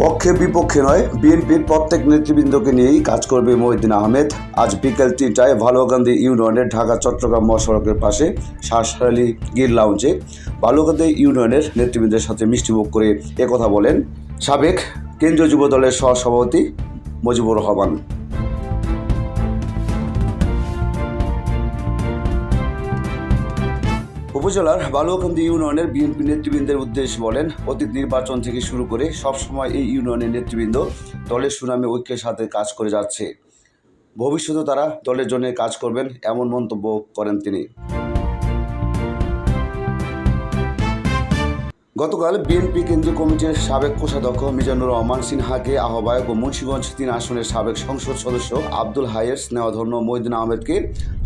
পক্ষে বিপক্ষে নয়, বিএনপির প্রত্যেক নেতৃবৃন্দকে নিয়েই কাজ করবে মহিউদ্দিন আহমেদ। আজ বিকেল তিনটায় ভালুকান্দি ইউনিয়নের ঢাকা চট্টগ্রাম মহাসড়কের পাশে শাহসালি গির লাউঞ্জে ভালুকান্দি ইউনিয়নের নেতৃবৃন্দের সাথে মিষ্টিমুখ করে একথা বলেন সাবেক কেন্দ্রীয় যুব দলের সহসভাপতি মুজিবুর রহমান। উপজেলার বালুকান্দি ইউনিয়নের বিএনপি নেতৃবৃন্দের উদ্দেশ্যে বলেন, অতীত নির্বাচন থেকে শুরু করে সবসময় এই ইউনিয়নের নেতৃবৃন্দ দলের সুনামে, ঐক্যের সাথে কাজ করে যাচ্ছে। ভবিষ্যতে তারা দলের জন্য কাজ করবেন, এমন মন্তব্য করেন তিনি। গতকাল বিএনপি কেন্দ্রীয় কমিটির সাবেক কোষাধ্যক্ষ মিজানুর রহমান সিনহাকে আহ্বায়ক ও মুন্সিগঞ্জ তিন আসনের সাবেক সংসদ সদস্য আব্দুল হায়ের স্নেহধন্য মহিদিন আহমেদকে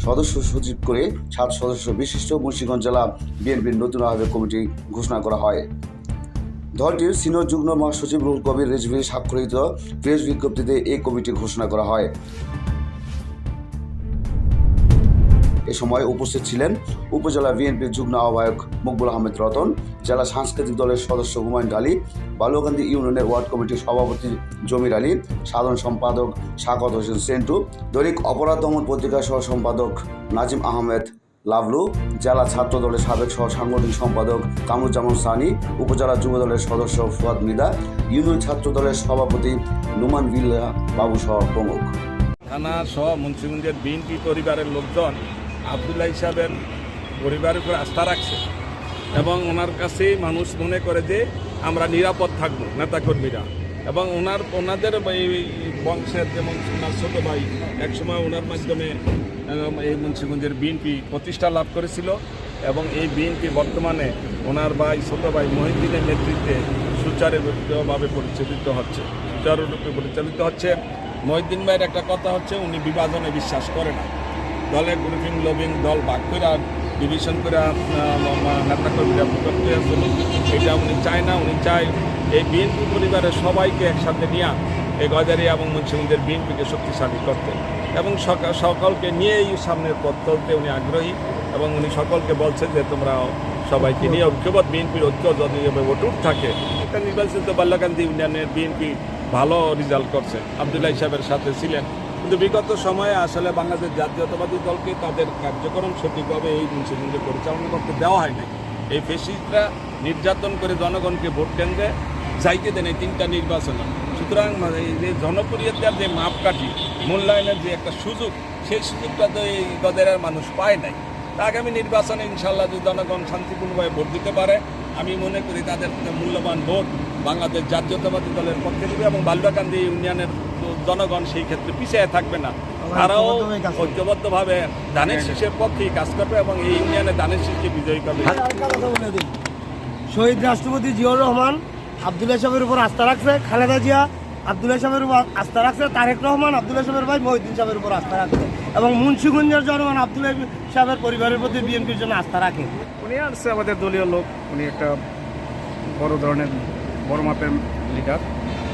সদস্য সচিব করে সাত সদস্য বিশিষ্ট মুন্সিগঞ্জ জেলা বিএনপির নতুন আহ্বায়ক কমিটি ঘোষণা করা হয়। দলটির সিনিয়র যুগ্ম মহাসচিব রুহুল কবির রেজভি স্বাক্ষরিত প্রেস বিজ্ঞপ্তিতে এই কমিটি ঘোষণা করা হয়। এ সময় উপস্থিত ছিলেন উপজেলা বিএনপির যুগ্ম আহ্বায়ক মকবুল আহমেদ রতন, জেলা সাংস্কৃতিক দলের সদস্য হুমায়ুন আলী বালুকান্দি ইউনিয়নের ওয়ার্ড কমিটির সভাপতি জমির আলী, সাধারণ সম্পাদক শাকত হোসেন সেন্টু, দৈনিক অপরাধ দমন পত্রিকা সহ সম্পাদক নাজিম আহমেদ লাভলু, জেলা ছাত্র দলের সাবেক সহ সাংগঠনিক সম্পাদক কামরুজ্জামান সানি, উপজেলা যুব দলের সদস্য ফুয়াদ মিদা ইউনিয়ন ছাত্র দলের সভাপতি নুমান বিল্লা বাবু সহ প্রমুখ। থানা সহ মুন্সিগঞ্জের বিএনপি পরিবারের লোকজন আবদুল্লাহ হিসাবের পরিবারের উপর আস্থা রাখছে এবং ওনার কাছেই মানুষ মনে করে যে আমরা নিরাপদ থাকব নেতাকর্মীরা। এবং ওনার, ওনাদের এই বংশের যেমন ওনার ছোটো ভাই, একসময় ওনার মাধ্যমে এই মুন্সিগঞ্জের বিএনপি প্রতিষ্ঠা লাভ করেছিল এবং এই বিএনপি বর্তমানে ওনার ভাই, ছোটো ভাই মহিউদ্দিনের নেতৃত্বে সুচারুরূপভাবে পরিচালিত হচ্ছে, সুচারুরূপে পরিচালিত হচ্ছে। মহিউদ্দিন ভাইয়ের একটা কথা হচ্ছে, উনি বিভাজনে বিশ্বাস করে না। দলে গ্রুপিং লবিং, দল ভাগ করে ডিভিশন করে নেতা কর্মীরা প্রকট করে এটা উনি চায় না, উনি চায় এই বিএনপি পরিবারের সবাইকে একসাথে নিয়ে এই গজারিয়া এবং মুন্সিগঞ্জের বিএনপিকে শক্তিশালী করতে। এবং সকা- সকলকে নিয়েই সামনের পথ চলতে উনি আগ্রহী এবং উনি সকলকে বলছেন যে তোমরা সবাইকে নিয়ে ঐক্যবদ্ধ, বিএনপির ঐক্য যদি অটুট থাকে এটা নির্বাচিত বাল্যকান্দি ইউনিয়নের বিএনপি ভালো রেজাল্ট করছে। আবদুল্লাহ হিসাবের সাথে ছিলেন কিন্তু বিগত সময়ে আসলে বাংলাদেশ জাতীয়তাবাদী দলকে তাদের কার্যক্রম সঠিকভাবে এই মুন্সিগঞ্জে পরিচালনা করতে দেওয়া হয় নাই। এই ফেসিসরা নির্যাতন করে জনগণকে ভোট কেন্দ্রে যাইতে দেন এই তিনটা নির্বাচনে। সুতরাং মানে যে জনপ্রিয়তার যে মাপকাঠি, মূল্যায়নের যে একটা সুযোগ, সেই সুযোগটা তো এই গদেরার মানুষ পায় নাই। আগামী নির্বাচনে ইনশাল্লাহ যদি জনগণ শান্তিপূর্ণভাবে ভোট দিতে পারে, আমি মনে করি তাদের মূল্যবান ভোট বাংলাদেশ জাতীয়তাবাদী দলের পক্ষে দেবে এবং বালুকান্দি ইউনিয়নের জনগণ সেই ক্ষেত্রে পিছিয়ে থাকবে না। তারাও ঐক্যবদ্ধভাবে ধানের শীষের পক্ষেই কাজ করবে এবং এই ইউনিয়নে ধানের শীষকে বিজয়ী করবে। শহীদ রাষ্ট্রপতি জিয়াউর রহমান আবদুল্লাহ সাহেবের উপর আস্থা রাখছে খালেদা জিয়া আবদুল্লাহ সাহেবের উপর আস্থা রাখছে তারেক রহমান আবদুল্লাহ সাহেবের ভাই মহিউদ্দিন সাহেবের উপর আস্থা রাখছে এবং মুন্সিগঞ্জের জনগণ আবদুল্লাহ সাহেবের পরিবারের প্রতি বিএনপির জন্য আস্থা রাখে। উনি আসছে আমাদের দলীয় লোক উনি একটা বড় ধরনের বড় মাপের লিডার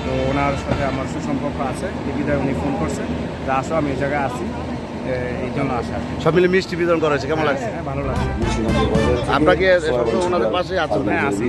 তো ওনার সাথে আমার সুসম্পর্ক আছে এই বিধায় উনি ফোন করছে। যে আসো আমি এই জায়গায় আসি। এই জন্য আসা সব মিলে মিষ্টি বিতরণ করা হয়েছে কেমন লাগছে? হ্যাঁ ভালো লাগছে। আপনাকে ওনাদের পাশে আছেন হ্যাঁ আসি